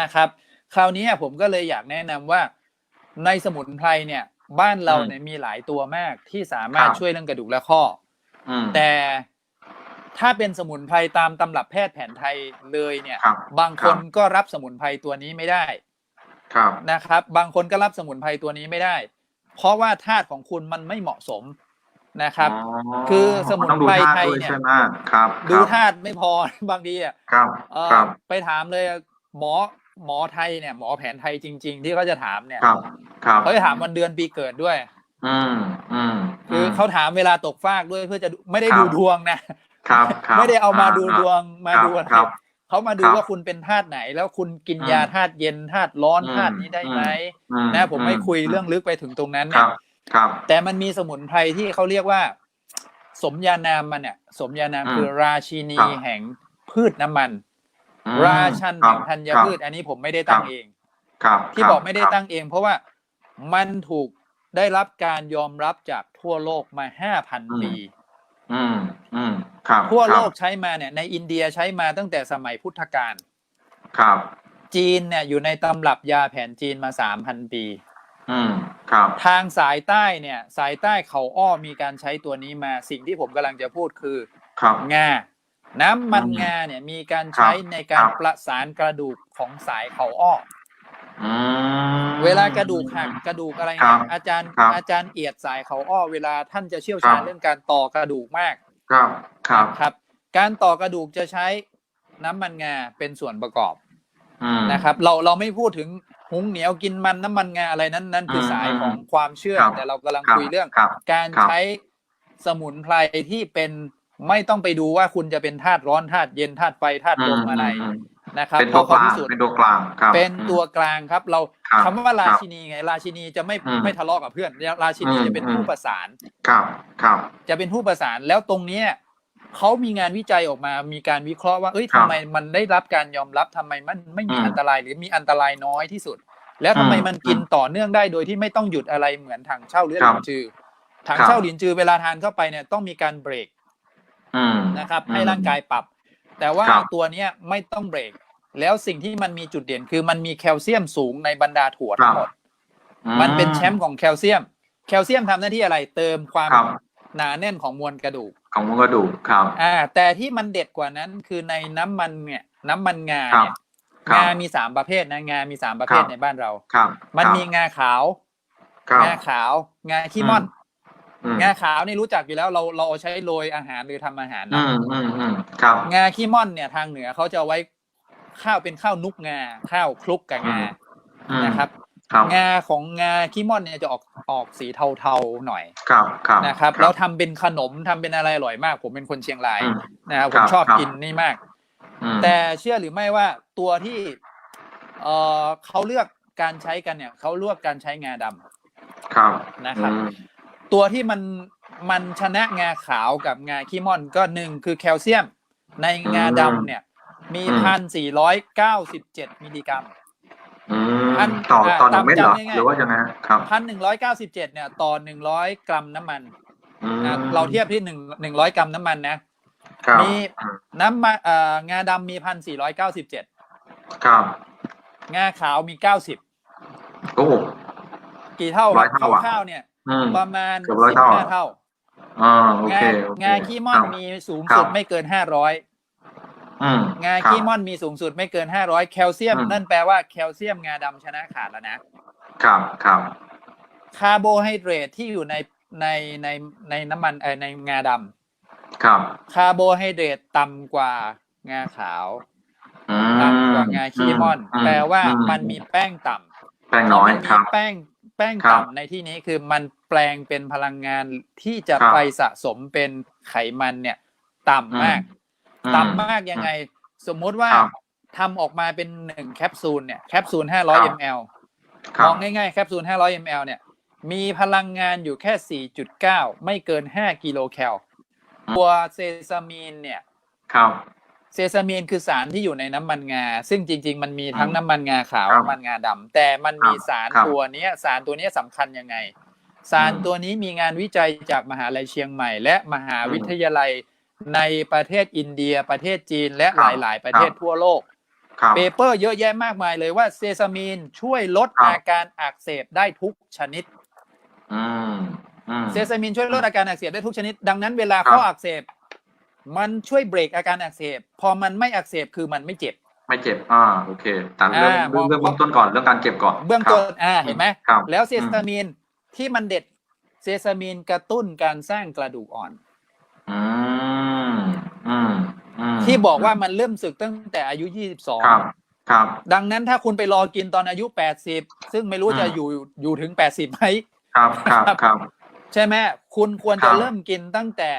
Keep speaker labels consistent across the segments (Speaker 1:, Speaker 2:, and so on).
Speaker 1: นะครับ คราวนี้ผมก็เลยอยากแนะนำว่า ในสมุนไพรเนี่ย บ้านเรา
Speaker 2: อืม
Speaker 1: เนี่ยมีหลายตัวมากที่สามารถ
Speaker 2: ครับ
Speaker 1: ช่วยเรื่องกระดูกและข้อ
Speaker 2: อืม
Speaker 1: แต่ถ้าเป็นสมุนไพรตามตำรับแพทย์แผนไทยเลยเนี่ย
Speaker 2: ครับ
Speaker 1: บางคนก็รับสมุนไพรตัวนี้ไม่ได้
Speaker 2: ครับ
Speaker 1: นะครับ บางคนก็รับสมุนไพรตัวนี้ไม่ได้ เพราะว่าธาตุของคุณมันไม่เหมาะสมนะครับ
Speaker 2: อ๋อ
Speaker 1: คือสมุนไพรไทย
Speaker 2: ต้องดูธาตุด้วย
Speaker 1: เนี่ย
Speaker 2: ใช่ไหมครับ
Speaker 1: ดู
Speaker 2: ครับ
Speaker 1: ธาตุไม่พอ บางทีอะ
Speaker 2: ครับ
Speaker 1: เอ่อ
Speaker 2: ครับ
Speaker 1: ไปถามเลยหมอ หมอไทยเนี่ยหมอแผนไทยจริง ๆ ที่เขาจะถามเนี่ย
Speaker 2: ครับครับ
Speaker 1: เขาจะถามวันเดือนปีเกิดด้วย
Speaker 2: อืมอืม
Speaker 1: คือเขาถามเวลาตกฟากด้วยเพื่อจะดูไม่ได้ดูดวงนะครับ
Speaker 2: ครับ
Speaker 1: ไม่ได้เอามาดูดวงมา
Speaker 2: ครับ
Speaker 1: ดูอะไร
Speaker 2: ครับ
Speaker 1: เขามาดู
Speaker 2: ครับ
Speaker 1: ว่าคุณเป็นธาตุไหน แล้วคุณกิน
Speaker 2: อืม
Speaker 1: ยาธาตุเย็นธาตุร้อน
Speaker 2: อืม
Speaker 1: ธาตุนี้ได้ไหม
Speaker 2: อื
Speaker 1: นะผมไม่
Speaker 2: อื
Speaker 1: คุยเรื่องลึกไปถึงตรงนั้น
Speaker 2: ค
Speaker 1: เนี่
Speaker 2: รั
Speaker 1: ย
Speaker 2: บครับ
Speaker 1: แต่มันมีสมุนไพรที่เขาเรียกว่า สมญานามมันเนี่ย สมญานาม
Speaker 2: อืม
Speaker 1: คือราชินี
Speaker 2: ครับ
Speaker 1: แห่งพืชน้ำมัน
Speaker 2: อืม
Speaker 1: ราชัน
Speaker 2: ครั
Speaker 1: แห่
Speaker 2: บ
Speaker 1: งธัญ
Speaker 2: ครับ
Speaker 1: พืช อันนี้ผมไม่ได้ตั้ง
Speaker 2: ครับ
Speaker 1: เอง
Speaker 2: ครับ
Speaker 1: ที่
Speaker 2: ครับ
Speaker 1: บอกไม่ได้
Speaker 2: ครับ
Speaker 1: ตั้งเอง เพราะว่ามันถูกได้รับการยอมรับจากทั่วโลกมาห้าพัน
Speaker 2: อืม
Speaker 1: ปี
Speaker 2: อืมอืมครับ
Speaker 1: ทั่วโลก
Speaker 2: ครับ
Speaker 1: ใช้มาเนี่ย ในอินเดียใช้มาตั้งแต่สมัยพุทธกาล
Speaker 2: ครับ
Speaker 1: จีนเนี่ยอยู่ในตำรับยาแผนจีนมาสามพันปี
Speaker 2: อืมครับ
Speaker 1: ทางสายใต้เนี่ย สายใต้เขาอ้อมีการใช้ตัวนี้มาสิ่งที่ผมกำลังจะพูดคือ
Speaker 2: ครับ
Speaker 1: งา น้ำมัน
Speaker 2: อืม
Speaker 1: งาเนี่ยมีการใช้
Speaker 2: ครับ
Speaker 1: ในการ
Speaker 2: ครับ
Speaker 1: ประสานกระดูกของสายเขาอ้อ
Speaker 2: อืม
Speaker 1: เวลากระดูกหักกระดูกอะไร
Speaker 2: ครั
Speaker 1: เนี่ย
Speaker 2: บ
Speaker 1: อาจารย์
Speaker 2: ครับ
Speaker 1: อาจารย์เอียดสายเขาอ้อเวลาท่านจะเชี่ยวชาญ
Speaker 2: ครับ
Speaker 1: เรื่องการต่อกระดูกมาก
Speaker 2: ครับครับ
Speaker 1: ครับ การต่อกระดูกจะใช้น้ำมันงาเป็นส่วนประกอบ
Speaker 2: อืม
Speaker 1: นะครับ เราเราไม่พูดถึงหุงเหนียวกินมันน้ำมันงาอะไรนั้นนั่นคืออ
Speaker 2: ม
Speaker 1: สายของความเชื่อ
Speaker 2: ครับ
Speaker 1: แต่เรากำลัง
Speaker 2: ครับ
Speaker 1: คุยเรื่อง
Speaker 2: ครับ
Speaker 1: การ
Speaker 2: ครับ
Speaker 1: ใช้สมุนไพรที่เป็น ไม่ต้องไปดูว่าคุณจะเป็นธาตุร้อนธาตุเย็นธาตุไฟธาตุลมอะไร
Speaker 2: ม
Speaker 1: นะครับ
Speaker 2: เป็นตัว
Speaker 1: พอกเขา
Speaker 2: ลาง
Speaker 1: พิสูจน์
Speaker 2: เป็นตัวกลางครับ
Speaker 1: เป็นตัวกลางครับ เรา
Speaker 2: ครับ
Speaker 1: คำว่ารา
Speaker 2: ครับ
Speaker 1: ชินีไง ราชินีจะไม่
Speaker 2: อืม
Speaker 1: ไม่ทะเลาะกับเพื่อนราชินี
Speaker 2: อืม
Speaker 1: จะเป็น
Speaker 2: อืม
Speaker 1: ผู้ประสาน
Speaker 2: ครับครับ
Speaker 1: จะเป็นผู้ประสานแล้วตรงเนี้ยเขามีงานวิจัยออกมา มีการวิเคราะห์ว่า เอ้ย
Speaker 2: ครั
Speaker 1: ทำ
Speaker 2: บ
Speaker 1: ไมมันได้รับการยอมรับทำไมมันไม่มี
Speaker 2: อืม
Speaker 1: อันตรายหรือมีอันตรายน้อยที่สุด แล้วทำไม
Speaker 2: อืม
Speaker 1: มันกินต่อเนื่องได้โดยที่ไม่ต้องหยุดอะไรเหมือนถังเช่าหรือ
Speaker 2: ครั
Speaker 1: ห
Speaker 2: บ
Speaker 1: ลินจือถัง
Speaker 2: ครับ
Speaker 1: เช่าหลินจือเวลาทานเข้าไปเนี่ยต้องมีการเบรก
Speaker 2: อืม
Speaker 1: นะครับ
Speaker 2: อืม
Speaker 1: ให้ร่างกายปรับ แต่ว่า
Speaker 2: ครับ
Speaker 1: ตัวเนี้ยไม่ต้องเบรก แล้วสิ่งที่มันมีจุดเด่นคือมันมีแคลเซียมสูงในบรรดาถั่วทั้งหมด
Speaker 2: อื
Speaker 1: มันเป็นแชมป์ของแคลเซียม แคลเซียมทำหน้าที่อะไรเติมความ
Speaker 2: ครับ
Speaker 1: หนาแน่นของมวลกระดูก
Speaker 2: ของมันกระดูกครับ
Speaker 1: อ่าแต่ที่มันเด็ดกว่านั้นคือในน้ำมันเนี่ยน้ำมันงา
Speaker 2: ครับ
Speaker 1: เนี่ย
Speaker 2: ครับ
Speaker 1: งามีสามประเภทนะงามีสามประเภท
Speaker 2: ครับ
Speaker 1: ในบ้านเรา
Speaker 2: ครับ
Speaker 1: มัน
Speaker 2: ครับ
Speaker 1: มีงาขาว
Speaker 2: ครับ
Speaker 1: งาขาว งาขี้ม่อน
Speaker 2: อืม
Speaker 1: งาขาวนี่รู้จักอยู่แล้วเราเราเอาใช้โรยอาหารหรือทำอาหาร
Speaker 2: อื
Speaker 1: นะ
Speaker 2: มอืมอืมครับ
Speaker 1: งาขี้ม่อนเนี่ยทางเหนือเขาจะเอาไว้ข้าวเป็นข้าวนุกงาข้าวคลุกกับงา
Speaker 2: อืม
Speaker 1: นะครับ
Speaker 2: ครับ
Speaker 1: งาของงาขี้ม่อนเนี่ยจะออกออกสีเทาๆหน่อย
Speaker 2: ครับครับ
Speaker 1: นะครับแล้วทำเป็นขนมทำเป็นอะไรอร่อยมาก ผมเป็นคนเชียงราย
Speaker 2: อืม
Speaker 1: นะครับผ
Speaker 2: ครั
Speaker 1: ม
Speaker 2: บ
Speaker 1: ชอบ
Speaker 2: ครับ
Speaker 1: กินนี่มาก
Speaker 2: อืม
Speaker 1: แต่เชื่อหรือไม่ว่าตัวที่เออเขาเลือกการใช้กันเนี่ยเขาเลือกการใช้งาดำ
Speaker 2: ครับ
Speaker 1: นะครับ
Speaker 2: อืม
Speaker 1: ตัวที่มันมันชนะงาขาวกับงาขี้ม่อนก็หนึ่งคือแคลเซียม ในงาดำเนี่ย มี
Speaker 2: อืม
Speaker 1: พันสี่ร้อยเก้าสิบเจ็ดมิลลิกรัม
Speaker 2: อื
Speaker 1: อัน
Speaker 2: มต่อ
Speaker 1: อ่า
Speaker 2: ต่อหนึ่งเม็ดเหรอ
Speaker 1: จำง่ายๆ
Speaker 2: หรือว่ายังไงครับ
Speaker 1: พันหนึ่งร้อยเก้าสิบเจ็ดเนี่ยต่อหนึ่งร้อยกรัมน้ำมัน
Speaker 2: อืม
Speaker 1: นะเราเทียบที่หนึ่งหนึ่งร้อยกรัมน้ำมันนะ
Speaker 2: ครับ
Speaker 1: มีน้ำมันเอ่องาดำมีพันสี่ร้อยเก้าสิบเจ็ด
Speaker 2: ครับ
Speaker 1: งาขาวมีเก้าสิบ
Speaker 2: โอ้โห
Speaker 1: กี่เท่า
Speaker 2: ร้อยเท่าอะ
Speaker 1: ข้าวๆเนี่ย
Speaker 2: อืม
Speaker 1: ประมาณ
Speaker 2: เกือบร้อย
Speaker 1: สิบ
Speaker 2: เท่า
Speaker 1: ห้าเท่า
Speaker 2: อ่าโอเค
Speaker 1: งา
Speaker 2: โอเค
Speaker 1: งาขี้ม่อน
Speaker 2: ครับ
Speaker 1: มีสูง
Speaker 2: ครับ
Speaker 1: สุดไม่เกินห้าร้อย
Speaker 2: อืม
Speaker 1: งา
Speaker 2: ครับ
Speaker 1: ขี้ม่อนมีสูงสุดไม่เกินห้าร้อยแคลเซียม
Speaker 2: อืม
Speaker 1: นั่นแปลว่าแคลเซียมงาดำชนะขาดแล้วนะ ครับ
Speaker 2: ครับ
Speaker 1: คาร์โบไฮเดรตที่อยู่ในในในในน้ำมันเออในงาดำ
Speaker 2: ครับ
Speaker 1: คาร์โบไฮเดรตต่ำกว่างาขาว
Speaker 2: อืม
Speaker 1: ต่ำกว่างาขี้ม่อน แปลว่ามันมีแป้งต่ำ
Speaker 2: แป้งน้อย
Speaker 1: มัน
Speaker 2: ครั
Speaker 1: มี
Speaker 2: บ
Speaker 1: แป้ง แป้ง
Speaker 2: ครับ
Speaker 1: ต่ำในที่นี้คือมันแปลงเป็นพลังงานที่จะ
Speaker 2: ครับ
Speaker 1: ไปสะสมเป็นไขมันเนี่ย ต่ำมาก
Speaker 2: อื
Speaker 1: ต่ำมากยังไง สมมุติว่า
Speaker 2: ครับ
Speaker 1: ทำออกมาเป็นหนึ่งแคปซูลเนี่ยแคปซูล
Speaker 2: ครับ
Speaker 1: 500 ml
Speaker 2: ครั
Speaker 1: ม
Speaker 2: บ
Speaker 1: องง่ายๆแคปซูล500 ml เนี่ย มีพลังงานอยู่แค่4.9ไม่เกิน5กิโลแคล
Speaker 2: อืม
Speaker 1: ตัวเซซามีนเนี่ย
Speaker 2: ครับ
Speaker 1: เซซามีนคือสารที่อยู่ในน้ำมันงา ซึ่งจริง ๆ มันมีทั้ง
Speaker 2: อืม
Speaker 1: น้ำมันงาขาว
Speaker 2: ครับ
Speaker 1: น้ำมันงาดำแต่มันมี
Speaker 2: ครับ
Speaker 1: สาร
Speaker 2: ครับ
Speaker 1: ตัวเนี้ยสารตัวเนี้ยสำคัญยังไง สาร
Speaker 2: อืม
Speaker 1: ตัวนี้มีงานวิจัยจากมหาลัยเชียงใหม่ และมหา
Speaker 2: อืม
Speaker 1: วิทยาลัยในประเทศอินเดียประเทศจีนและ
Speaker 2: ครั
Speaker 1: ห
Speaker 2: บ
Speaker 1: ลาย ๆ ประเทศ
Speaker 2: ครับ
Speaker 1: ทั่วโลก
Speaker 2: ครับ
Speaker 1: เปเปอร์เยอะแยะมากมายเลยว่าเซซามีนช่วยลด
Speaker 2: ครับ
Speaker 1: อาการอักเสบได้ทุกชนิด
Speaker 2: อืมอืม
Speaker 1: เซซามินช่วยลดอาการอักเสบได้ทุกชนิด ดังนั้นเวลา
Speaker 2: ครับ
Speaker 1: ข้ออักเสบ มันช่วยเบรกอาการอักเสบ พอมันไม่อักเสบคือมันไม่เจ็บ
Speaker 2: ไม่เจ็บ อ่า โอเคตัดเรื่อง
Speaker 1: อ่า
Speaker 2: เรื่อง
Speaker 1: มอง
Speaker 2: เรื่องเบื้องต้นก่อน เรื่องการเจ็บก่อน
Speaker 1: เบื้องต้น อ่า เห็นไหม
Speaker 2: ครับ
Speaker 1: แล้วเซซามินที่มันเด็ด เซซามินกระตุ้นการสร้างกระดูกอ่อน
Speaker 2: อืมอืม อืม
Speaker 1: ที่บอกว่ามันเริ่มสึกตั้งแต่อายุ
Speaker 2: ครับ
Speaker 1: 22
Speaker 2: ครับ
Speaker 1: ดังนั้นถ้าคุณไปรอกินตอนอายุ80ซึ่งไม่รู้
Speaker 2: อืม
Speaker 1: จะอยู่ อยู่ถึง80ไหม
Speaker 2: ครับ ครับ ครับ
Speaker 1: ใช่ไหม คุณควร
Speaker 2: ครั
Speaker 1: จะ
Speaker 2: บ
Speaker 1: เริ่มกินตั้งแต่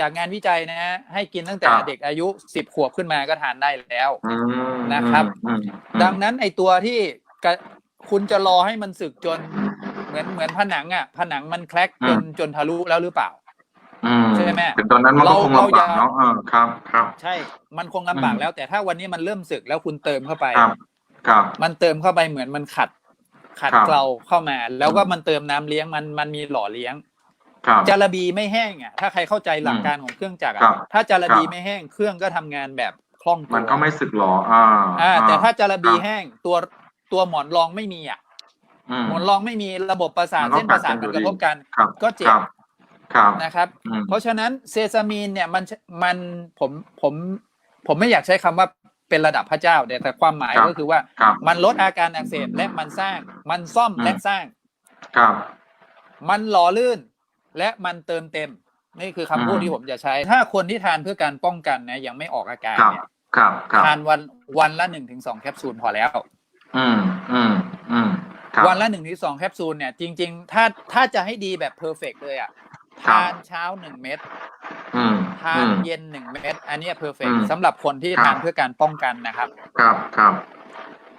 Speaker 1: จากงานวิจัยนะฮะให้กินตั้งแต่
Speaker 2: ครับ
Speaker 1: เด็กอายุ10ขวบขึ้นมาก็ทานได้แล้ว
Speaker 2: อืม
Speaker 1: นะครับ
Speaker 2: อืมอืม
Speaker 1: ดังนั้นไอตัวที่กะคุณจะรอให้มันสึกจน เหมือนเหมือนผนังอะ ผนังมันแคลกจนจนทะลุแล้วหรือเปล่า
Speaker 2: อืม
Speaker 1: ใช่ไหม
Speaker 2: ถึงตอนนั้นมันก็
Speaker 1: เรา
Speaker 2: คง
Speaker 1: เรา
Speaker 2: ลำบาก
Speaker 1: อย่า
Speaker 2: เนาะเออครับครับ
Speaker 1: ใช่ มันคงลำบาก
Speaker 2: อืม
Speaker 1: แล้ว แต่ถ้าวันนี้มันเริ่มสึกแล้วคุณเติมเข้าไป
Speaker 2: ครับครับ
Speaker 1: มันเติมเข้าไปเหมือนมันขัดขัด
Speaker 2: ครับ
Speaker 1: เกลาเข้ามา แล้วก็มันเติมน้ำเลี้ยงมันมันมีหล่อเลี้ยง
Speaker 2: ครับ
Speaker 1: จาระบีไม่แห้งอะถ้าใครเข้าใจหลักการของเครื่องจักร
Speaker 2: ครั
Speaker 1: อะ
Speaker 2: บ
Speaker 1: ถ้าจาระบี
Speaker 2: ครับ
Speaker 1: ไม่แห้งเครื่องก็ทำงานแบบคล่องตัว
Speaker 2: มันก็ไม่สึกหรออ่า
Speaker 1: อ่า แต่ถ้าจาระบี
Speaker 2: ครับ
Speaker 1: แห้งตัวตัวหมอนรองไม่มีอะ
Speaker 2: อืม
Speaker 1: หมอนรองไม่มีระบบประสาท
Speaker 2: มันก็
Speaker 1: เส้นประสาท
Speaker 2: กั
Speaker 1: มัน
Speaker 2: น
Speaker 1: กระทบกัน
Speaker 2: ครับ
Speaker 1: ก็เจ็
Speaker 2: ค
Speaker 1: บ
Speaker 2: รับครับ
Speaker 1: นะครับ
Speaker 2: อืม
Speaker 1: เพราะฉะนั้นเซซามีนเนี่ยมันมันผมผมผมไม่อยากใช้คำว่าเป็นระดับพระเจ้าแต่แต่ความหมาย
Speaker 2: ครับ
Speaker 1: ก็คือว่า
Speaker 2: ครับ
Speaker 1: มันลดอาการอักเสบและมันสร้าง มันซ่อม
Speaker 2: อืม
Speaker 1: และสร้าง
Speaker 2: ครับ
Speaker 1: มันหล่อลื่น และมันเติมเต็มนี่คือคำพูด
Speaker 2: อืม
Speaker 1: ที่ผมจะใช้ ถ้าคนที่ทานเพื่อการป้องกันนะยังไม่ออกอาการ
Speaker 2: ครับ
Speaker 1: เนี่ย
Speaker 2: ครับครับ
Speaker 1: ทานวันวันละหนึ่งถึงสองแคปซูลพอแล้ว
Speaker 2: อืมอืมอืมครับ
Speaker 1: วันละหนึ่งถึงสองแคปซูลเนี่ย จริง ๆ ถ้าถ้าจะให้ดีแบบเพอร์เฟกเลยอะ
Speaker 2: ครับ
Speaker 1: ทานเช้าหนึ่งเม็ด
Speaker 2: อืม
Speaker 1: ทา
Speaker 2: อื
Speaker 1: น
Speaker 2: ม
Speaker 1: เย็นหนึ่งเม็ดอันเนี้เพอร์เฟก
Speaker 2: อืม
Speaker 1: สำหรับคนที่
Speaker 2: ครับ
Speaker 1: ทานเพื่อการป้องกันนะครับ
Speaker 2: ครับครับ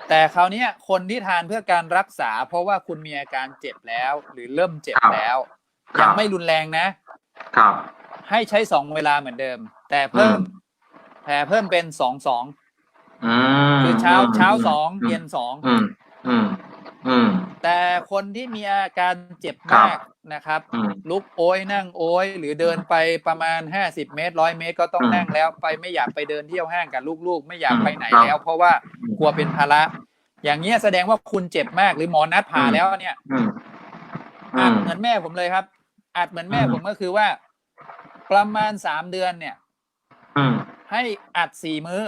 Speaker 1: แต่คราวเนี้ยคนที่ทานเพื่อการรักษา เพราะว่าคุณมีอาการเจ็บแล้ว หรือเริ่มเจ็บ
Speaker 2: ครับ
Speaker 1: แล้ว
Speaker 2: ครับ
Speaker 1: ยังไม่รุนแรงนะ
Speaker 2: ครับ
Speaker 1: ให้ใช้สองเวลาเหมือนเดิม แต่เพิ่ม
Speaker 2: อืม
Speaker 1: แผ่เพิ่มเป็นสองสอง
Speaker 2: อืม
Speaker 1: คือเช้าเช้าสอง
Speaker 2: ม
Speaker 1: เย็นสอง
Speaker 2: อืมอืมอืม
Speaker 1: แต่คนที่มีอาการเจ็บ
Speaker 2: ครับ
Speaker 1: มากนะครับ
Speaker 2: อืม
Speaker 1: ลุกโอยนั่งโอยหรือเดินไปประมาณห้าสิบเมตรร้อยเมตรก็ต้อง
Speaker 2: อืม
Speaker 1: นั่งแล้วไปไม่อยากไปเดินเที่ยวห้างกับลูกๆ ไม่อยาก
Speaker 2: อืม
Speaker 1: ไปไหน
Speaker 2: ครับ
Speaker 1: แล้ว เพราะว่ากลัวเป็นภาระ อย่างเงี้ยแสดงว่าคุณเจ็บมากหรือหมอนัดผ่า
Speaker 2: อืม
Speaker 1: แล้วเนี่ย
Speaker 2: อืมอื
Speaker 1: อัด
Speaker 2: ม
Speaker 1: เหมือนแม่ผมเลยครับ อัดเหมือนแม่
Speaker 2: อืม
Speaker 1: ผมก็คือว่า ประมาณสามเดือนเนี่ย
Speaker 2: อืม
Speaker 1: ให้อัดสี่มื้อ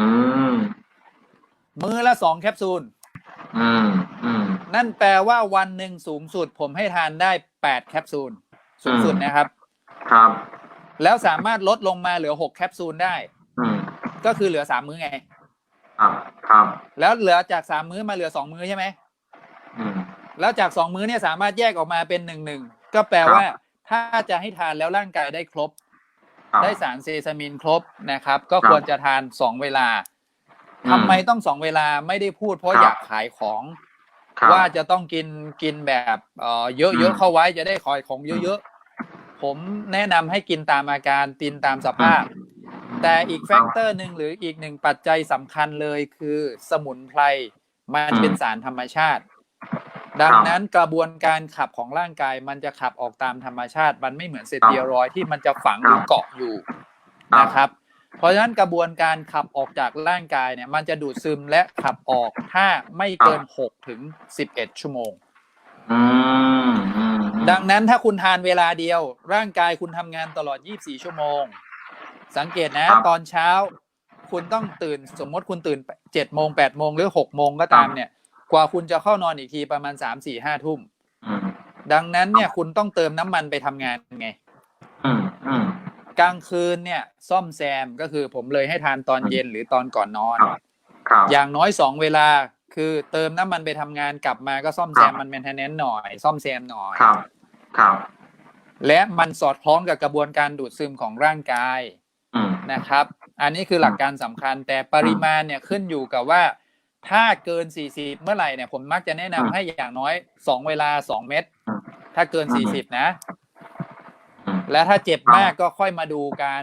Speaker 2: อืม
Speaker 1: มื้อละสองแคปซูล
Speaker 2: อืมอืม
Speaker 1: นั่นแปลว่าวันหนึ่งสูงสุด ผมให้ทานได้แปดแคปซูล สูงสุด
Speaker 2: อืม
Speaker 1: นะครับ
Speaker 2: ครับ
Speaker 1: แล้วสามารถลดลงมาเหลือหกแคปซูลได้
Speaker 2: อืม
Speaker 1: ก็คือเหลือสามมื้อไง
Speaker 2: ครับครับ
Speaker 1: แล้วเหลือจากสามมื้อมาเหลือสองมื้อใช่ไหม
Speaker 2: อืม
Speaker 1: แล้วจากสองมื้อเนี่ยสามารถแยกออกมาเป็นหนึ่งหนึ่ง ก็แปลว่า ถ้าจะให้ทานแล้วร่างกายได้ครบ
Speaker 2: ครับ
Speaker 1: ได้สารเซซามินครบนะครับ ก็
Speaker 2: ครับ
Speaker 1: ควรจะทานสองเวลา
Speaker 2: อืม
Speaker 1: ทำไมต้องสองเวลาไม่ได้พูดเพราะ
Speaker 2: ครับ
Speaker 1: อยากขายของ
Speaker 2: ครับ
Speaker 1: ว่าจะต้องกินกินแบบเอ่อเย
Speaker 2: อื
Speaker 1: อะ
Speaker 2: ม
Speaker 1: ๆเข้าไว้จะได้ขายของเยอะๆผมแนะนำให้กินตามอาการกินตามสภาพ แต่อีกแฟกเตอร์หนึ่งหรืออีกหนึ่งปัจจัยสำคัญเลยคือสมุนไพรมันเป็นสารธรรมชาติ ดังนั้นกระบวนการขับของร่างกายมันจะขับออกตามธรรมชาติ มันไม่เหมือนสเตียรอยด์ที่มันจะฝังหรือเกาะอยู่
Speaker 2: ครับ
Speaker 1: นะครับ เพราะฉะนั้นกระบวนการขับออกจากร่างกายเนี่ย มันจะดูดซึมและขับออกถ้าไม่เกิน6ถึง11ชั่วโมง
Speaker 2: อืมอืม
Speaker 1: ดังนั้นถ้าคุณทานเวลาเดียว ร่างกายคุณทำงานตลอด 24 ชั่วโมง สังเกตนะ
Speaker 2: ครับ
Speaker 1: ตอนเช้า คุณต้องตื่นสมมติคุณตื่น7โมง8โมงหรือ6โมงก็ตาม
Speaker 2: ครับ
Speaker 1: เนี่ย กว่าคุณจะเข้านอนอีกทีประมาณ3 4 5ทุ่ม
Speaker 2: อืม
Speaker 1: ดังนั้นเนี่ยคุณต้องเติมน้ำมันไปทำงานไง
Speaker 2: อืมอืม
Speaker 1: กลางคืนเนี่ย ซ่อมแซมก็คือผมเลยให้ทานตอนเย็นหรือตอนก่อนนอน
Speaker 2: ครับครับ
Speaker 1: อย่างน้อยสองเวลาคือเติมน้ำมันไปทำงานกลับมาก็ซ่อมแซม
Speaker 2: ครับ
Speaker 1: มันแมนเทนเนนหน่อย ซ่อมแซมหน่อย
Speaker 2: ครับ ครับ
Speaker 1: และมันสอดคล้องกับกระบวนการดูดซึมของร่างกาย
Speaker 2: อืม
Speaker 1: นะครับ อันนี้คือหลักการสำคัญแต่ปริมาณเนี่ยขึ้นอยู่กับว่า ถ้าเกิน 40 เมื่อไหร่เนี่ยผมมักจะแนะนำให้อย่างน้อย 2 เวลา 2 เม็ด
Speaker 2: อืม
Speaker 1: ถ้าเกิน
Speaker 2: อืม
Speaker 1: 40 นะ
Speaker 2: อืม
Speaker 1: และถ้าเจ็บ
Speaker 2: ครับ
Speaker 1: มากก็ค่อยมาดูการ